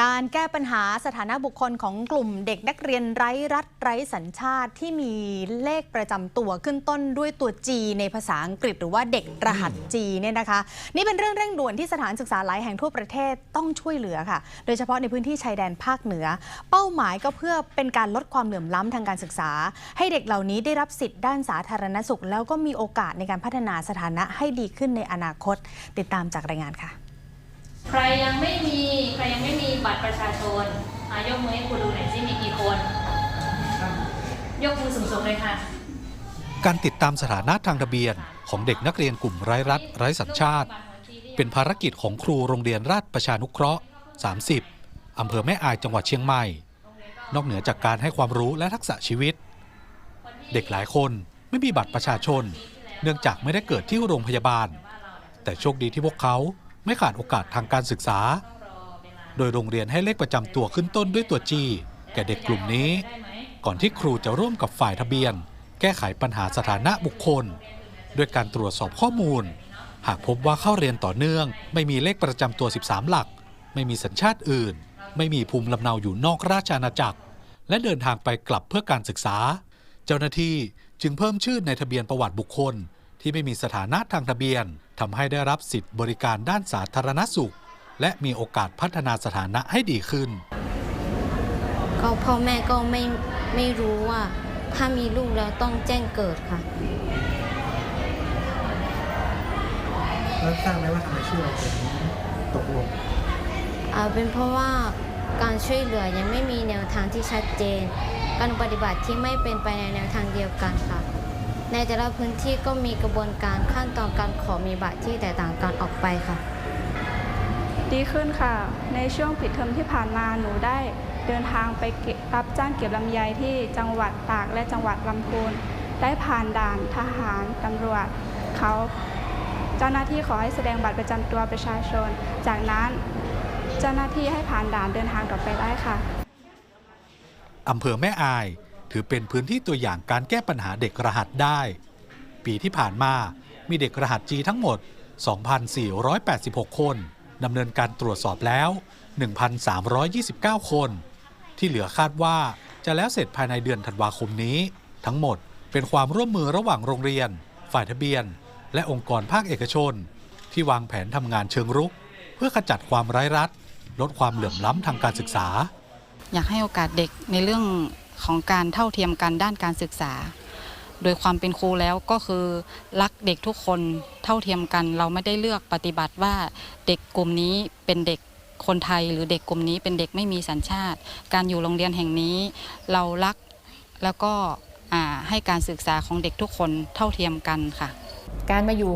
การแก้ปัญหาสถานะบุคคลของกลุ่มเด็กนักเรียนไร้รัฐไร้สัญชาติที่มีเลขประจำตัวขึ้นต้นด้วยตัว G ในภาษาอังกฤษหรือว่าเด็กรหัส G เนี่ยนะคะ นี่เป็นเรื่องเร่งด่วนที่สถานศึกษาหลายแห่งทั่วประเทศต้องช่วยเหลือค่ะ โดยเฉพาะในพื้นที่ชายแดนภาคเหนือ เป้าหมายก็เพื่อเป็นการลดความเหลื่อมล้ำทางการศึกษา ให้เด็กเหล่านี้ได้รับสิทธิ์ด้านสาธารณสุข แล้วก็มีโอกาสในการพัฒนาสถานะให้ดีขึ้นในอนาคต ติดตามจากรายงานค่ะ ใครยังไม่มีใครยังไม่มีบัตรประชาชนอายกมือให้ครูดูหน่อยสิมีกี่คน ยกมือสูงๆเลยค่ะ การติดตามสถานะทางทะเบียนของเด็กนักเรียนกลุ่มไร้รัฐไร้สัญชาติ เป็นภารกิจของครูโรงเรียนราชประชานุเคราะห์ 30 อำเภอแม่อายจังหวัดเชียงใหม่ นอกเหนือจากการให้ความรู้และทักษะชีวิต เด็กหลายคนไม่มีบัตรประชาชน เนื่องจากไม่ได้เกิดที่โรงพยาบาล แต่โชคดีที่พวกเขา ไม่ขาดโอกาสทางการศึกษา โดยโรงเรียนให้เลขประจำตัวขึ้นต้นด้วยตัวจีแก่เด็กกลุ่มนี้ ก่อนที่ครูจะร่วมกับฝ่ายทะเบียน แก้ไขปัญหาสถานะบุคคล ด้วยการตรวจสอบข้อมูล หากพบว่าเข้าเรียนต่อเนื่อง ไม่มีเลขประจำตัว 13 หลัก ไม่มีสัญชาติอื่น ไม่มีภูมิลำเนาอยู่นอกราชอาณาจักร และเดินทางไปกลับเพื่อการศึกษา เจ้าหน้าที่จึงเพิ่มชื่อในทะเบียนประวัติบุคคล ที่ไม่มีสถานะทางทะเบียนทำให้ได้รับสิทธิบริการด้านสาธารณสุข และมีโอกาสพัฒนาสถานะให้ดีขึ้น ก็พ่อแม่ก็ไม่ไม่รู้ว่า ถ้ามีลูกแล้วต้องแจ้งเกิดค่ะแล้วทราบไหมว่าทำไมชื่อเราถึงตกลงอ่าเป็นเพราะว่าการช่วยเหลือยังไม่มีแนวทางที่ชัดเจน การปฏิบัติที่ไม่เป็นไปในแนวทางเดียวกันค่ะ ในแต่ละพื้นที่ก็มีกระบวนการขั้นตอนการขอมีบัตรที่แตกต่างกันออกไปค่ะ ดีขึ้นค่ะ ในช่วงปิดเทอมที่ผ่านมาหนูได้เดินทางไปเก็บรับจ้างเก็บลำไยที่จังหวัดตากและจังหวัดลำพูนได้ผ่านด่านทหารตำรวจเขาเจ้าหน้าที่ขอให้แสดงบัตรประจำตัวประชาชน จากนั้นเจ้าหน้าที่ให้ผ่านด่านเดินทางต่อไปได้ค่ะอำเภอแม่อาย ถือเป็นพื้นที่ตัวอย่างการแก้ปัญหาเด็กรหัสได้ ปีที่ผ่านมามีเด็กรหัสจีทั้งหมด 2,486 คนดำเนินการตรวจสอบแล้ว 1,329 คน ที่เหลือคาดว่าจะแล้วเสร็จภายในเดือนธันวาคมนี้ ทั้งหมดเป็นความร่วมมือระหว่างโรงเรียน ฝ่ายทะเบียน และองค์กรภาคเอกชน ที่วางแผนทำงานเชิงรุก เพื่อขจัดความไร้รัฐ ลดความเหลื่อมล้ำทางการศึกษา อยากให้โอกาสเด็กในเรื่อง ของการเท่าเทียมกันด้านการศึกษา โดยความเป็นครูแล้วก็คือรักเด็กทุกคนเท่าเทียมกัน เราไม่ได้เลือกปฏิบัติว่าเด็กกลุ่มนี้เป็นเด็กคนไทยหรือเด็กกลุ่มนี้เป็นเด็กไม่มีสัญชาติ การอยู่โรงเรียนแห่งนี้ เรารักแล้วก็ให้การศึกษาของเด็กทุกคนเท่าเทียมกันค่ะ การมาอยู่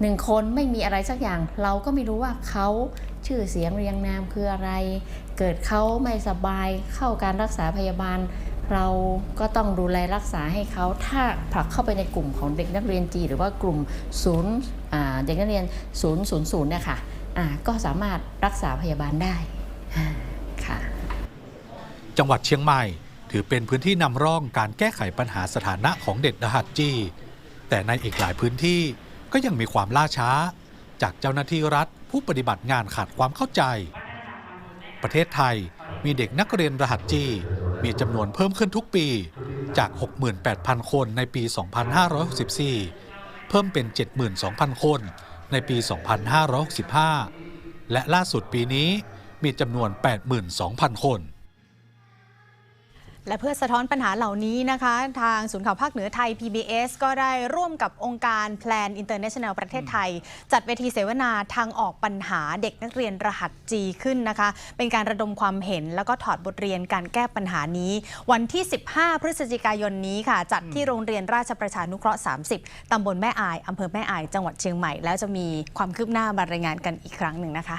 หนึ่งคนไม่มีอะไรสักอย่าง เราก็ไม่รู้ว่าเขาชื่อเสียงเรียงนามคืออะไร เกิดเขาไม่สบายเข้าการรักษาพยาบาล เราก็ต้องดูแลรักษาให้เขาถ้าผลักเข้าไปในกลุ่มของเด็กนักเรียนจีหรือว่ากลุ่มศูนย์เด็กนักเรียนศูนย์ศูนย์ศูนย์เนี่ยค่ะก็สามารถรักษาพยาบาลได้ค่ะจังหวัดเชียงใหม่ ถือเป็นพื้นที่นำร่องการแก้ไขปัญหาสถานะของเด็กรหัสจีแต่ในอีกหลายพื้นที่ ก็ยังมีความล่าช้า จากเจ้าหน้าที่รัฐผู้ปฏิบัติงานขาดความเข้าใจ ประเทศไทยมีเด็กนักเรียนรหัสจีมีจำนวนเพิ่มขึ้นทุกปีจาก 68,000 คนในปี 2564 เพิ่มเป็น 72,000 คนในปี 2565 และล่าสุดปีนี้มีจำนวน 82,000 คน และเพื่อสะท้อนปัญหาเหล่านี้นะคะ ทางศูนย์ข่าวภาคเหนือไทย PBS ก็ได้ร่วมกับองค์การแพลนอินเตอร์เนชั่นแนลประเทศไทย จัดเวทีเสวนาทางออกปัญหาเด็กนักเรียนรหัส G ขึ้นนะคะ เป็นการระดมความเห็นแล้วก็ถอดบทเรียนการแก้ปัญหานี้ วันที่ 15 พฤศจิกายนนี้ค่ะ จัดที่โรงเรียนราชประชานุเคราะห์ 30 ตำบลแม่อายอำเภอแม่อาย จังหวัดเชียงใหม่ แล้วจะมีความคืบหน้ามารายงานกันอีกครั้งหนึ่งนะคะ